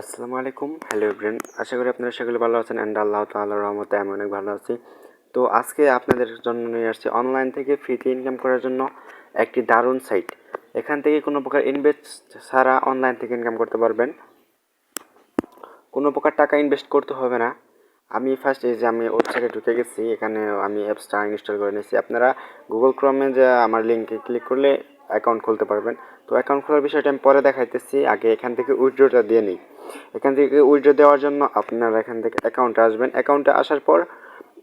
আসসালামু আলাইকুম। Hello brain আশা করি আপনারা সকলে ভালো আছেন অ্যান্ড আল্লাহ তাআলার রহমতে আমি অনেক ভালো আছি। তো আজকে আপনাদের জন্য নিয়ে আসছি অনলাইন থেকে ফ্রিতে ইনকাম করার জন্য একটি দারুণ সাইট এখান থেকে কোনো প্রকার ইনভেস্ট ছাড়া অনলাইন থেকে ইনকাম করতে পারবেন। কোনো প্রকার টাকা ইনভেস্ট করতে হবে না। আমি ফার্স্ট এই যে আমি ওয়েবসাইটে ঢুকে গেছি এখানে আমি অ্যাপসটা ইনস্টল করে নিয়েছি। আপনারা গুগল ক্রমে যে আমার লিঙ্কে ক্লিক করলে অ্যাকাউন্ট খুলতে পারবেন। তো অ্যাকাউন্ট খোলার বিষয়টা আমি পরে দেখাইতেছি। আগে এখান থেকে উইড্রোটা দিয়ে নিই। এখান থেকে উইড্রো দেওয়ার জন্য আপনারা এখান থেকে অ্যাকাউন্টে আসবেন। অ্যাকাউন্টে আসার পর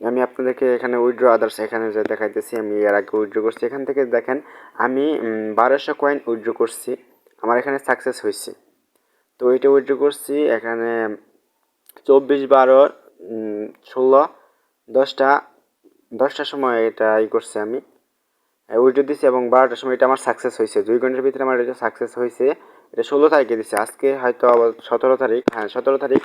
আমি আপনাদেরকে এখানে উইড্রো আদার্স এখানে যে দেখাইতেছি, আমি এর আগে উইথড্র করছি। এখান থেকে দেখেন, আমি বারোশো কয়েন উইথড্র করছি। আমার এখানে সাকসেস হয়েছে তো এটা উইথড্র করছি, এখানে চব্বিশ বারো ষোলো, দশটা, দশটার সময় এটা ই করছি আমি। উইথড্র দিছি এবং বারোটার সময় এটা আমার সাকসেস হয়েছে দুই ঘণ্টার ভিতরে আমার এটা সাকসেস হয়েছে এটা ষোলো তারিখে দিচ্ছে আজকে হয়তো আবার সতেরো তারিখ। হ্যাঁ সতেরো তারিখ।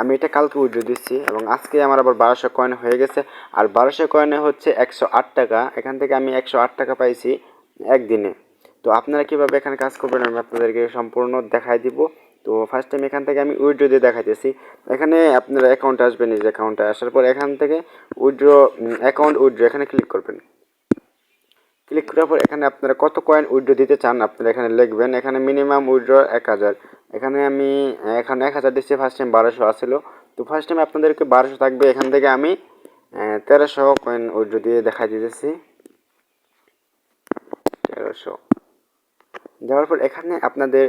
আমি এটা কালকে উইড্রো দিচ্ছি এবং আজকে আমার আবার বারোশো কয়েন হয়ে গেছে। আর বারোশো কয়েনে হচ্ছে একশো আট টাকা। এখান থেকে আমি একশো আট টাকা পাইছি একদিনে। তো আপনারা কীভাবে এখানে কাজ করবেন আমি আপনাদেরকে সম্পূর্ণ দেখাই দিব। তো ফার্স্ট টাইম এখান থেকে আমি উইড্রো দিয়ে দেখাইতেছি। এখানে আপনারা অ্যাকাউন্টে আসবেন যে অ্যাকাউন্টে আসার পর এখান থেকে উইড্রো অ্যাকাউন্ট উইড্রো। এখানে ক্লিক করবেন। ক্লিক করার পর এখানে আপনারা কত কয়েন উইড্রো দিতে চান আপনারা এখানে লিখবেন। এখানে মিনিমাম উইড্রো এক হাজার। এখানে আমি, এখানে এক হাজার দিচ্ছি ফার্স্ট টাইম বারোশো আসলো। তো ফার্স্ট টাইম আপনাদেরকে বারোশো থাকবে। এখান থেকে আমি তেরোশো কয়েন উইড্রো দিয়ে দেখা দিতেছি। তেরোশো। দেওয়ার পর এখানে আপনাদের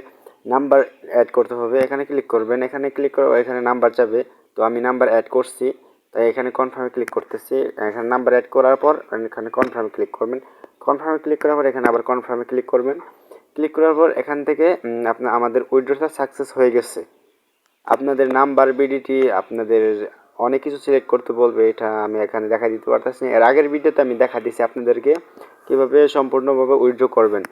নাম্বার অ্যাড করতে হবে। এখানে ক্লিক করবেন। এখানে ক্লিক করে এখানে নাম্বার যাবে। তো আমি নাম্বার অ্যাড করছি। তাই এখানে কনফার্মে ক্লিক করতেছি। এখানে নাম্বার অ্যাড করার পর এখানে কনফার্মে ক্লিক করবেন। কনফার্মে ক্লিক করার পর এখানে আবার কনফার্মে ক্লিক করবেন। ক্লিক করার পর এখান থেকে আপনার আমাদের উইড্রোটা সাকসেস হয়ে গেছে। আপনাদের নাম্বার বিডিটি আপনাদের অনেক কিছু সিলেক্ট করতে বলবে, এটা আমি এখানে দেখা দিতে পারতেছি এর আগের ভিডিওতে আমি দেখা দিছি আপনাদেরকে কীভাবে সম্পূর্ণভাবে উইথড্র করবেন।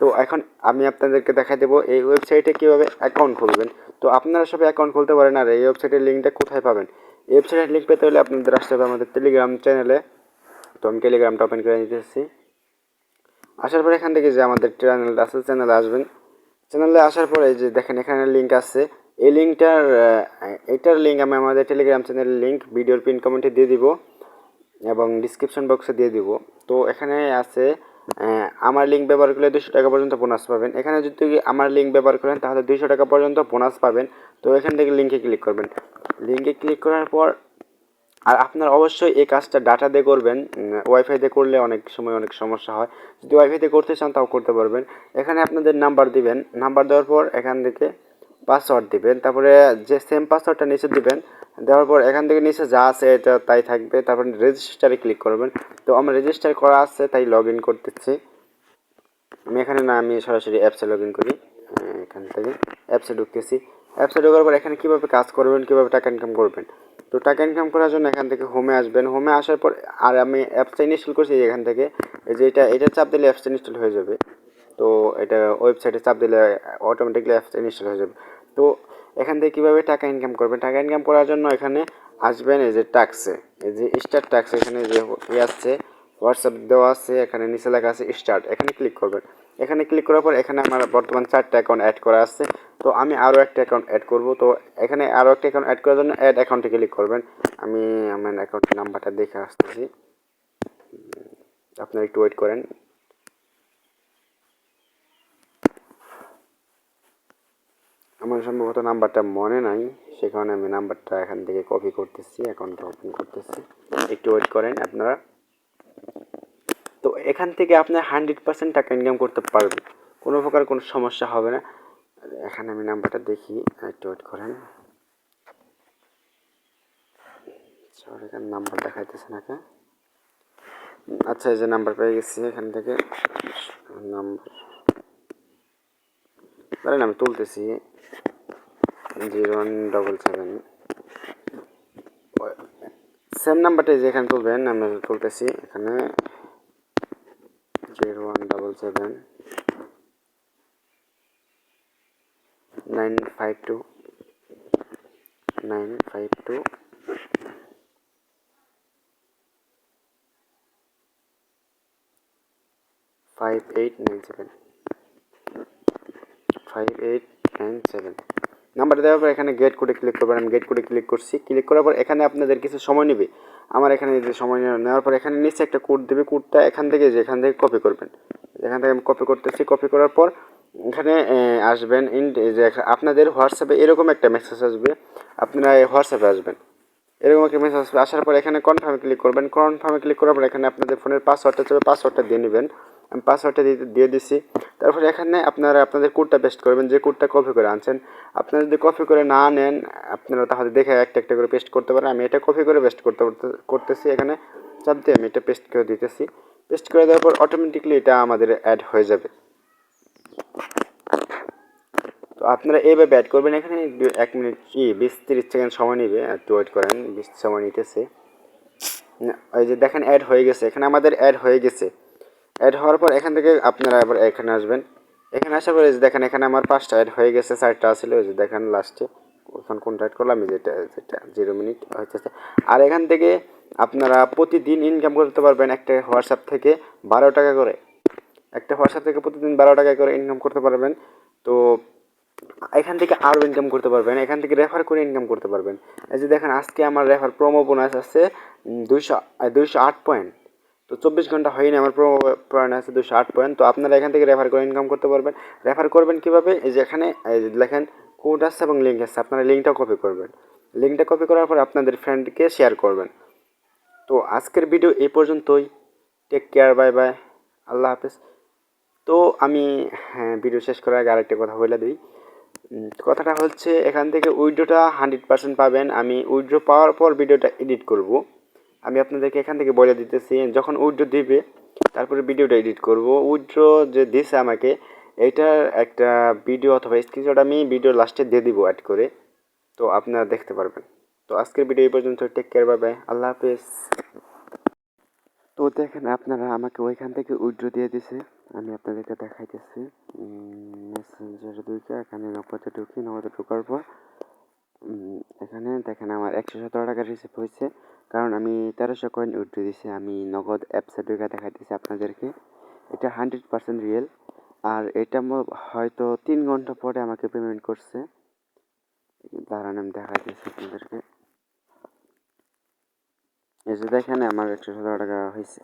তো এখন আমি আপনাদেরকে দেখা দেবো এই ওয়েবসাইটে কীভাবে অ্যাকাউন্ট খুলবেন। তো আপনারা সবাই অ্যাকাউন্ট খুলতে পারেন আর এই ওয়েবসাইটের লিঙ্কটা কোথায় পাবেন? এই ওয়েবসাইটের লিঙ্ক পেতে হলে আপনাদের আসতে হবে আমাদের টেলিগ্রাম চ্যানেলে তো আমি টেলিগ্রামটা ওপেন করে নিতেছি। আসার পর এখান থেকে যে আমাদের চ্যানেল আছে চ্যানেলে আসবেন। চ্যানেলে আসার পরে যে দেখেন, এখানে লিঙ্ক আছে। এই লিঙ্কটার এইটার লিঙ্ক আমি আমাদের টেলিগ্রাম চ্যানেলের লিঙ্ক ভিডিওর পিন কমেন্টে দিয়ে দিব এবং ডিসক্রিপশন বক্সে দিয়ে দিব। তো এখানে আছে আমার লিঙ্ক ব্যবহার করলে দুশো টাকা পর্যন্ত বোনাস পাবেন। এখানে যদি আমার লিঙ্ক ব্যবহার করেন, তাহলে দুশো টাকা পর্যন্ত বোনাস পাবেন। তো এখান থেকে লিঙ্কে ক্লিক করবেন। লিঙ্কে ক্লিক করার পর আর আপনার অবশ্যই এই কাজটা ডাটা দিয়ে করবেন ওয়াইফাই দিয়ে করলে অনেক সময় অনেক সমস্যা হয়। যদি ওয়াইফাই দিয়ে করতে চান, তাও করতে পারবেন। এখানে আপনাদের নাম্বার দিবেন। নাম্বার দেওয়ার পর এখান থেকে পাসওয়ার্ড দিবেন। তারপরে যে সেম পাসওয়ার্ডটা নিচে দিবেন, দেওয়ার পর এখান থেকে নিচে যা আছে এটা তাই থাকবে। তারপরে রেজিস্টারে ক্লিক করবেন। তো আমার রেজিস্টার করা আছে, তাই লগ ইন করতেছি। আমি এখানে না, আমি সরাসরি অ্যাপসে লগ ইন করি। এখান থেকে অ্যাপসে ঢুকতেছি। অ্যাপসে ঢোকার পর এখানে কীভাবে কাজ করবেন, কীভাবে টাকা ইনকাম করবেন। তো টাকা ইনকাম করার জন্য এখান থেকে হোমে আসবেন। হোমে আসার পর আর আমি অ্যাপসটা ইনস্টল করছি এখান থেকে। এই যে এটা এটা চাপ দিলে অ্যাপসটা ইনস্টল হয়ে যাবে। তো এটা ওয়েবসাইটে চাপ দিলে অটোমেটিকলি অ্যাপসটা ইনস্টল হয়ে যাবে। তো এখান থেকে কীভাবে টাকা ইনকাম করবেন? টাকা ইনকাম করার জন্য এখানে আসবেন এই যে ট্যাক্সে এই যে স্টার্ট ট্যাক্স এখানে যে ইয়ে আসছে হোয়াটসঅ্যাপ দেওয়া আছে, এখানে নিচে লেখা আছে স্টার্ট এখানে ক্লিক করবেন। এখানে ক্লিক করার পর এখানে আমার বর্তমান চারটা অ্যাকাউন্ট অ্যাড করা আছে। তো আমি আরও একটা অ্যাকাউন্ট অ্যাড করব। তো এখানে আরও একটা অ্যাকাউন্ট অ্যাড করার জন্য অ্যাড অ্যাকাউন্টে ক্লিক করবেন। আমি আমার অ্যাকাউন্টের নাম্বারটা দেখে আসতেছি। আপনারা একটু ওয়েট করেন। আমার সম্ভবত নাম্বারটা মনে নাই, সে কারণে আমি নাম্বারটা এখান থেকে কপি করতেছি অ্যাকাউন্টটা ওপেন করতেছি। একটু ওয়েট করেন আপনারা। তো এখান থেকে আপনার হান্ড্রেড পার্সেন্ট টাকা ইনকাম করতে পারবেন। কোনো প্রকার কোনো সমস্যা হবে না। এখানে আমি নাম্বারটা দেখি, একটু ওয়েট করেন। এখানে নাম্বার দেখাইতেছে নাকি আচ্ছা এই যে নাম্বার পেয়ে গেছি এখান থেকে। নাম্বার। ধরেন আমি তুলতেছি zero one double seven. Same নাম্বারটা যে এখানে তুলবেন, আমি তুলতেছি এখানে। Zero one double seven. Nine five two nine five two five eight nine seven five eight nine seven number দেওয়ার পর এখানে গেট কোডে ক্লিক করবেন, আমি গেট কোডে ক্লিক করছি। ক্লিক করার পর এখানে আপনাদের কিছু সময় নেবে। আমার এখানে যে সময় নেওয়া- নেওয়ার পর এখানে নিচে একটা কোড দেবে। কোডটা এখান থেকে যে এখান থেকে কপি করবেন। এখান থেকে আমি কপি করতেছি। কপি করার পর এখানে আসবেন, ইন যে আপনাদের হোয়াটসঅ্যাপে এরকম একটা মেসেজ আসবে। আপনারা হোয়াটসঅ্যাপে আসবেন। এরকম একটা মেসেজ আসবে। আসার পর এখানে কনফার্মে ক্লিক করবেন। কনফার্মে ক্লিক করার পর এখানে আপনাদের ফোনের পাসওয়ার্ডটা চাবে পাসওয়ার্ডটা দিয়ে নেবেন। আমি পাসওয়ার্ডটা দিয়ে দিয়ে দিছি। তারপরে এখানে আপনারা আপনাদের কোডটা পেস্ট করবেন। যে কোডটা কপি করে আনছেন। আপনারা যদি কপি করে না নেন, আপনারা তাহলে দেখে একটা একটা করে পেস্ট করতে পারেন। আমি এটা কপি করে পেস্ট করতে করতে- করতেছি এখানে। চাপ দিয়ে আমি এটা পেস্ট করে দিতেছি। পেস্ট করে দেওয়ার পর অটোমেটিকলি এটা আমাদের অ্যাড হয়ে যাবে তো আপনারা এইভাবে অ্যাড করবেন, এখানে এক মিনিট কি বিশ তিরিশ সেকেন্ড সময় নেবে একটু ওয়েট করেন, বিশ সময় নিতেছে। ওই যে দেখেন অ্যাড হয়ে গেছে, এখানে আমাদের অ্যাড হয়ে গেছে। অ্যাড হওয়ার পর এখান থেকে আপনারা আবার এখানে আসবেন। এখানে আসার পরে যে দেখেন, এখানে আমার পাঁচটা অ্যাড হয়ে গেছে, চারটা ছিল ওই যে দেখেন লাস্টে এখন কোনটা অ্যাড করলাম যেটা যেটা জিরো মিনিট হচ্ছে আর এখান থেকে আপনারা প্রতিদিন ইনকাম করতে পারবেন একটা হোয়াটসঅ্যাপ থেকে বারো টাকা করে। একটা হোয়াটসঅ্যাপ থেকে প্রতিদিন বারো টাকা করে ইনকাম করতে পারবেন। তো এখান থেকে আরও ইনকাম করতে পারবেন, এখান থেকে রেফার করে ইনকাম করতে পারবেন। এই যে দেখেন, আজকে আমার রেফার প্রোমো বোনাস আছে দুইশো দুইশো আট পয়েন্ট তো চব্বিশ ঘণ্টা হয়নি, আমার প্রোমো পয়েন্ট আছে দুশো আট পয়েন্ট তো আপনারা এখান থেকে রেফার করে ইনকাম করতে পারবেন। রেফার করবেন কীভাবে? এই যে এখানে লেখেন কোড আছে এবং লিঙ্ক আছে, আপনারা লিঙ্কটা কপি করবেন। লিঙ্কটা কপি করার পর আপনাদের ফ্রেন্ডকে শেয়ার করবেন। তো আজকের ভিডিও এই পর্যন্তই। টেক কেয়ার বাই বাই আল্লাহ হাফেজ। তো আমি হ্যাঁ ভিডিও শেষ করার আগে আরেকটা কথা বলে দিই। কথাটা হচ্ছে এখান থেকে উইড্রোটা হান্ড্রেড পার্সেন্ট পাবেন। আমি উইড্রো পাওয়ার পর ভিডিওটা এডিট করব। আমি আপনাদেরকে এখান থেকে বলে দিতেছি, যখন উইড্রো দিবে, তারপরে ভিডিওটা এডিট করব। উইড্রো যে দিছে আমাকে এইটার একটা ভিডিও অথবা স্ক্রিনশট আমি ভিডিও লাস্টে দিয়ে দিব অ্যাড করে। তো আপনারা দেখতে পারবেন। তো আজকের ভিডিও এই পর্যন্ত টেক কেয়ার বাই আল্লাহ হাফেজ। তো দেখেন, আপনারা আমাকে ওইখান থেকে উইড্রো দিয়ে দিছে। আমি আপনাদেরকে দেখাইতেছি। মেসেঞ্জার দুইটা এখানে নগদে ঢুকি, নগদে ঢোকার পর এখানে দেখেন আমার একশো সতেরো টাকা রিসিভ হয়েছে। কারণ আমি তেরোশো কয়েন উইড্রো দিছি, আমি নগদ অ্যাপসে ঢুকে দেখাইতেছি আপনাদেরকে। এটা হান্ড্রেড পার্সেন্ট রিয়েল আর এটা হয়তো তিন ঘণ্টা পরে আমাকে পেমেন্ট করছে। দাঁড়ান, আমি দেখাইতেছি আপনাদেরকে। এই যে দেখেন আমার একশো সতেরো টাকা হয়েছে